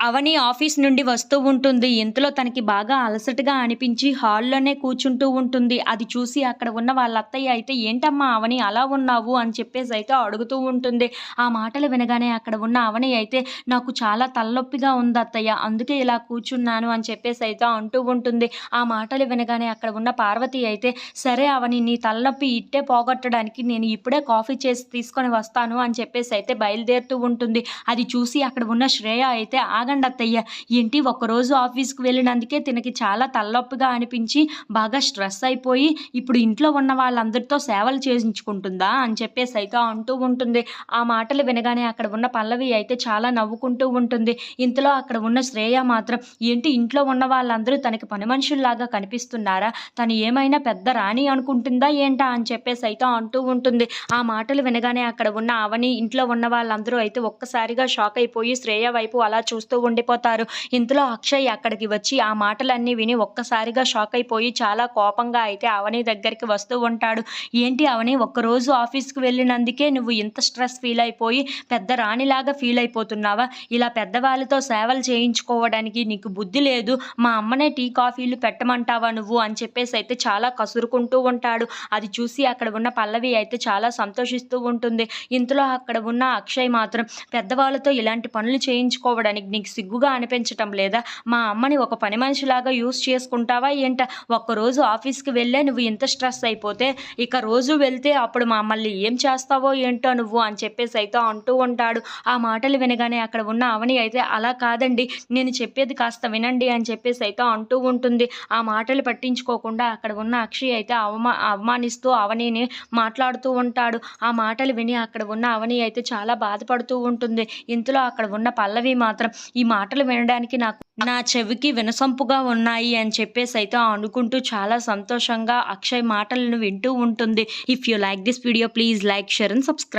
అవని office నుండి వస్తూ ఉంటుంది. ఇంతలో తనకి బాగా అలసటగా అనిపించి హాల్లోనే కూర్చుంటూ ఉంటుంది. అది చూసి అక్కడ ఉన్న వాళ్ళ అత్తయ్య అయితే ఏంటమ్మా అవని అలా ఉన్నావు? అని చెప్పేసి అయితే అడుగుతూ ఉంటుంది. ఆ మాటలు వినగానే అక్కడ ఉన్న అవని అయితే నాకు చాలా తలనొప్పిగా ఉంది అత్తయ్య. అందుకే ఇలా కూర్చున్నాను అని చెప్పేసి అయితే అంటూ ఉంటుంది. ఆ మాటలు వినగానే అక్కడ ఉన్న పార్వతి అయితే సరే అవని నీ తలనొప్పి ఇట్టే పోగొట్టడానికి నేను ఇప్పుడే కాఫీ చేసి తీసుకొని వస్తాను అని చెప్పేసి అయితే బయలుదేరుతూ ఉంటుంది. అది చూసి అక్కడ ఉన్న శ్రేయ అయితే ఆగండి అత్తయ్య. ఏంటి ఒక్కరోజు ఆఫీస్కి వెళ్ళినందుకే తినకి చాలా తలనొప్పిగా అనిపించి బాగా స్ట్రెస్ అయిపోయి ఇప్పుడు ఇంట్లో ఉన్న వాళ్ళందరితో సేవలు చేయించుకుంటుందా అని చెప్పేసి అయితే అంటూ ఉంటుంది. ఆ మాటలు వినగానే అక్కడ ఉన్న పల్లవి అయితే చాలా నవ్వుకుంటూ ఉంటుంది. ఇంతలో అక్కడ ఉన్న శ్రేయ మాత్రం ఏంటి ఇంట్లో ఉన్న వాళ్ళందరూ తనకి పని మనుషుల్లాగా కనిపిస్తున్నారా? తను ఏమైనా పెద్ద రాణి అనుకుంటుందా ఏంటా? అని చెప్పేసి అయితే అంటూ ఉంటుంది. ఆ మాటలు వినగానే అక్కడ ఉన్న అవని ఇంట్లో ఉన్న వాళ్ళందరూ అయితే ఒక్కసారిగా షాక్ అయిపోయి శ్రేయ వైపు అలా చూస్తూ ఉండిపోతారు. ఇంతలో అక్షయ్ అక్కడికి వచ్చి ఆ మాటలన్నీ విని ఒక్కసారిగా షాక్ అయిపోయి చాలా కోపంగా అయితే అవని దగ్గరికి వస్తూ ఉంటాడు. ఏంటి అవని ఒక్కరోజు ఆఫీస్కి వెళ్ళినందుకే నువ్వు ఇంత స్ట్రెస్ ఫీల్ అయిపోయి పెద్ద రాణిలాగా ఫీల్ అయిపోతున్నావా? ఇలా పెద్దవాళ్ళతో సేవలు చేయించుకోవడానికి నీకు బుద్ధి లేదు. మా అమ్మనే టీ కాఫీలు పెట్టమంటావా నువ్వు? అని చెప్పేసి అయితే చాలా కసురుకుంటూ ఉంటాడు. అది చూసి అక్కడ ఉన్న పల్లవి అయితే చాలా సంతోషిస్తూ ఉంటుంది. ఇంతలో అక్కడ ఉన్న అక్షయ్ మాత్రం పెద్దవాళ్ళతో ఇలాంటి పనులు చేయించుకోవడానికి నీకు నీకు సిగ్గుగా అనిపించటం లేదా? మా అమ్మని ఒక పని మనిషిలాగా యూస్ చేసుకుంటావా ఏంట? ఒక్కరోజు ఆఫీస్కి వెళ్ళే నువ్వు ఇంత స్ట్రెస్ అయిపోతే ఇక రోజు వెళ్తే అప్పుడు మమ్మల్ని ఏం చేస్తావో ఏంటో నువ్వు అని చెప్పేసి అయితే అంటూ ఉంటాడు. ఆ మాటలు వినగానే అక్కడ ఉన్న అవని అయితే అలా కాదండి నేను చెప్పేది కాస్త వినండి అని చెప్పేసి అయితే అంటూ ఉంటుంది. ఆ మాటలు పట్టించుకోకుండా అక్కడ ఉన్న అక్షయ్ అయితే అవమా అవమానిస్తూ అవనిని మాట్లాడుతూ ఉంటాడు. ఆ మాటలు విని అక్కడ ఉన్న అవని అయితే చాలా బాధపడుతూ ఉంటుంది. ఇంతలో అక్కడ ఉన్న పల్లవి మాత్రం ఈ మాటలు వినడానికి నాకు నా చెవికి వినసొంపుగా ఉన్నాయి అని చెప్పేసి అయితే అనుకుంటూ చాలా సంతోషంగా అక్షయ్ మాటలను వింటూ ఉంటుంది. If you like this video please like share and subscribe